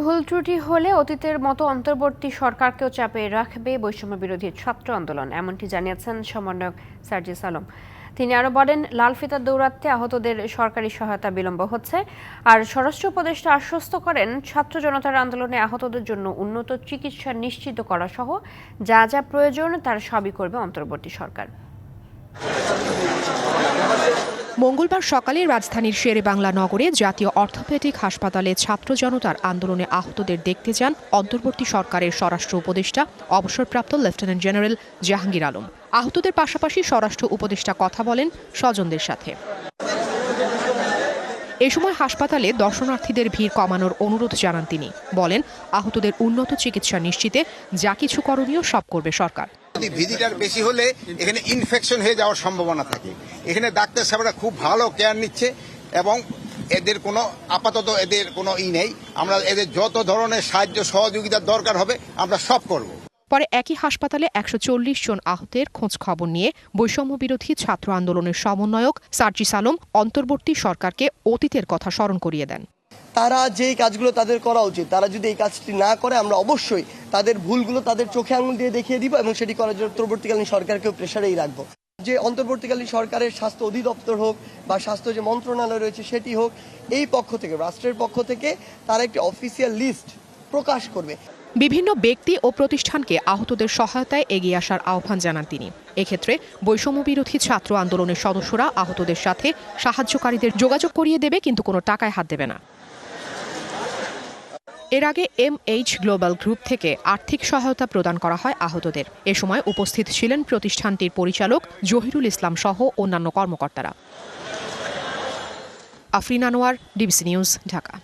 ভুল ত্রুটি হলে অতীতের মতো অন্তর্বর্তী সরকারকেও চাপে রাখবে বৈষম্য বিরোধী ছাত্র আন্দোলন, এমনটি জানিয়েছেন সমন্বয়ক সার্জিস আলম। তিনি আরও বলেন, লাল ফিতার দৌরাত্মে আহতদের সরকারি সহায়তা বিলম্ব হচ্ছে। আর স্বরাষ্ট্র উপদেষ্টা আশ্বস্ত করেন, ছাত্র জনতার আন্দোলনে আহতদের জন্য উন্নত চিকিৎসা নিশ্চিত করা সহ যা যা প্রয়োজন তার সবই করবে অন্তর্বর্তী সরকার। মঙ্গলবার সকালে রাজধানীর শেরে বাংলা নগরে জাতীয় অর্থোপেডিক হাসপাতালে ছাত্র জনতার আন্দোলনে আহতদের দেখতে যান অন্তর্বর্তী সরকারের স্বরাষ্ট্র উপদেষ্টা, অবসরপ্রাপ্ত লেফটেন্যান্ট জেনারেল জাহাঙ্গীর আলম। আহতদের পাশাপাশি স্বরাষ্ট্র উপদেষ্টা কথা বলেন স্বজনদের সাথে। এ সময় হাসপাতালে দর্শনার্থীদের ভিড় কমানোর অনুরোধ জানান তিনি। বলেন, আহতদের উন্নত চিকিৎসা নিশ্চিতে যা কিছু করণীয় সব করবে সরকার। ভিজিটার বেশি হলে এখানে ইনফেকশন হয়ে যাওয়ার সম্ভাবনা থাকে। এখানে ডাক্তার সাহেবরা খুব ভালো কেয়ার নিচ্ছে এবং এদের কোনো আপাতত এদের কোনো ই নেই। আমরা এদের যত ধরনের সাহায্য সহযোগিতার দরকার হবে, আমরা সব করব। পরে একই হাসপাতালে একশো চল্লিশ জন আহতের খোঁজ খবর নিয়ে বৈষম্য বিরোধী ছাত্র আন্দোলনের সমন্বয়ক সার্জিস আলম অন্তর্বর্তী সরকারকে অতীতের কথা স্মরণ করিয়ে দেন। তারা যেই কাজগুলো তাদের করা উচিত। তারা যদি এই কাজটি না করে, আমরা অবশ্যই তাদের ভুলগুলো তাদের চোখে আঙুল দিয়ে দেখিয়ে দিব এবং সেটি করার জন্য অন্তর্বর্তীকালীন সরকারকেও প্রেশারেই রাখব। যে অন্তর্বর্তীকালীন সরকারের স্বাস্থ্য অধিদপ্তর হোক বা স্বাস্থ্য যে মন্ত্রণালয় রয়েছে সেটি হোক, এই পক্ষ থেকে, রাষ্ট্রের পক্ষ থেকে তারা একটি অফিসিয়াল লিস্ট প্রকাশ করবে। বিভিন্ন ব্যক্তি ও প্রতিষ্ঠানকে আহতদের সহায়তায় এগিয়ে আসার আহ্বান জানান তিনি। এক্ষেত্রে বৈষম্য বিরোধী ছাত্র আন্দোলনের সদস্যরা আহতদের সাথে সাহায্যকারীদের যোগাযোগ করিয়ে দেবে, কিন্তু কোনো টাকায় হাত দেবে না। এর আগে এম এইচ গ্লোবাল গ্রুপ থেকে আর্থিক সহায়তা প্রদান করা হয় আহতদের। এ সময় উপস্থিত ছিলেন প্রতিষ্ঠানটির পরিচালক জহিরুল ইসলাম সহ অন্যান্য কর্মকর্তারা। Afrin Anwar, DBC news, Dhaka.